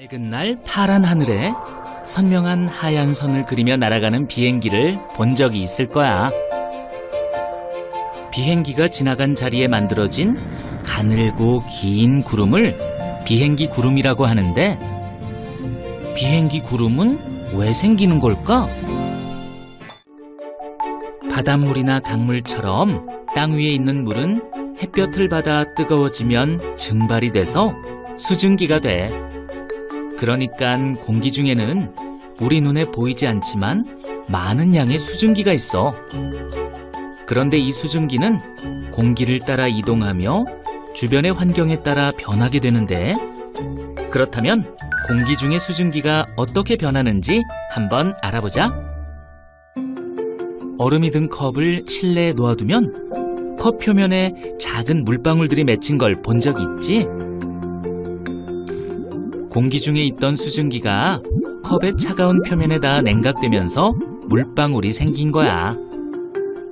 맑은 날 파란 하늘에 선명한 하얀 선을 그리며 날아가는 비행기를 본 적이 있을 거야. 비행기가 지나간 자리에 만들어진 가늘고 긴 구름을 비행기 구름이라고 하는데 비행기 구름은 왜 생기는 걸까? 바닷물이나 강물처럼 땅 위에 있는 물은 햇볕을 받아 뜨거워지면 증발이 돼서 수증기가 돼. 그러니까 공기 중에는 우리 눈에 보이지 않지만 많은 양의 수증기가 있어. 그런데 이 수증기는 공기를 따라 이동하며 주변의 환경에 따라 변하게 되는데 그렇다면 공기 중의 수증기가 어떻게 변하는지 한번 알아보자. 얼음이 든 컵을 실내에 놓아두면 컵 표면에 작은 물방울들이 맺힌 걸 본 적 있지? 공기 중에 있던 수증기가 컵의 차가운 표면에 닿아 냉각되면서 물방울이 생긴 거야.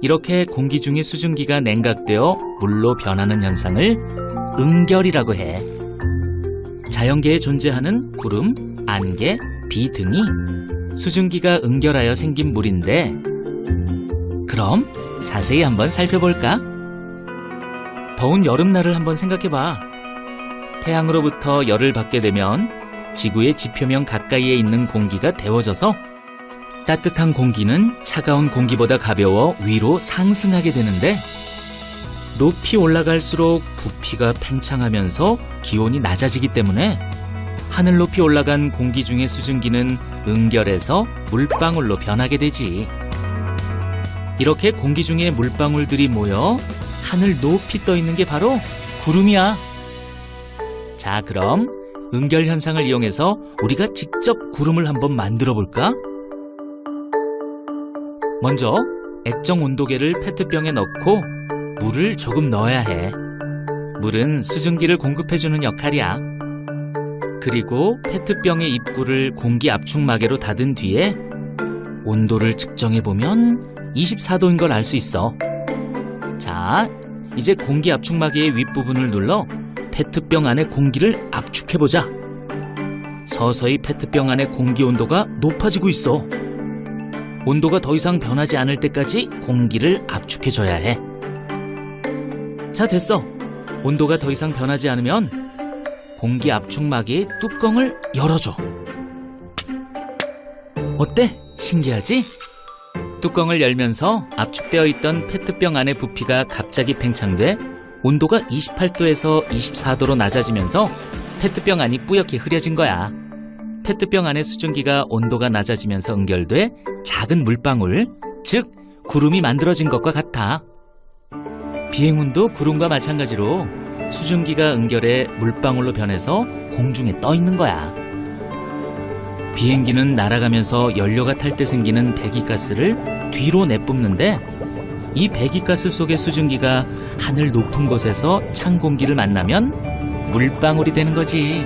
이렇게 공기 중의 수증기가 냉각되어 물로 변하는 현상을 응결이라고 해. 자연계에 존재하는 구름, 안개, 비 등이 수증기가 응결하여 생긴 물인데, 그럼 자세히 한번 살펴볼까? 더운 여름날을 한번 생각해봐. 태양으로부터 열을 받게 되면 지구의 지표면 가까이에 있는 공기가 데워져서 따뜻한 공기는 차가운 공기보다 가벼워 위로 상승하게 되는데 높이 올라갈수록 부피가 팽창하면서 기온이 낮아지기 때문에 하늘 높이 올라간 공기 중의 수증기는 응결해서 물방울로 변하게 되지. 이렇게 공기 중에 물방울들이 모여 하늘 높이 떠 있는 게 바로 구름이야. 자, 그럼 응결 현상을 이용해서 우리가 직접 구름을 한번 만들어 볼까? 먼저 액정 온도계를 페트병에 넣고 물을 조금 넣어야 해. 물은 수증기를 공급해주는 역할이야. 그리고 페트병의 입구를 공기 압축마개로 닫은 뒤에 온도를 측정해 보면 24도인 걸 알 수 있어. 자, 이제 공기 압축마개의 윗부분을 눌러 페트병 안의 공기를 압축해보자. 서서히 페트병 안의 공기 온도가 높아지고 있어. 온도가 더 이상 변하지 않을 때까지 공기를 압축해줘야 해. 자, 됐어. 온도가 더 이상 변하지 않으면 공기 압축마개의 뚜껑을 열어줘. 어때? 신기하지? 뚜껑을 열면서 압축되어 있던 페트병 안의 부피가 갑자기 팽창돼 온도가 28도에서 24도로 낮아지면서 페트병 안이 뿌옇게 흐려진 거야. 페트병 안의 수증기가 온도가 낮아지면서 응결돼 작은 물방울, 즉 구름이 만들어진 것과 같아. 비행운도 구름과 마찬가지로 수증기가 응결해 물방울로 변해서 공중에 떠 있는 거야. 비행기는 날아가면서 연료가 탈 때 생기는 배기가스를 뒤로 내뿜는데 이 배기가스 속의 수증기가 하늘 높은 곳에서 찬 공기를 만나면 물방울이 되는 거지.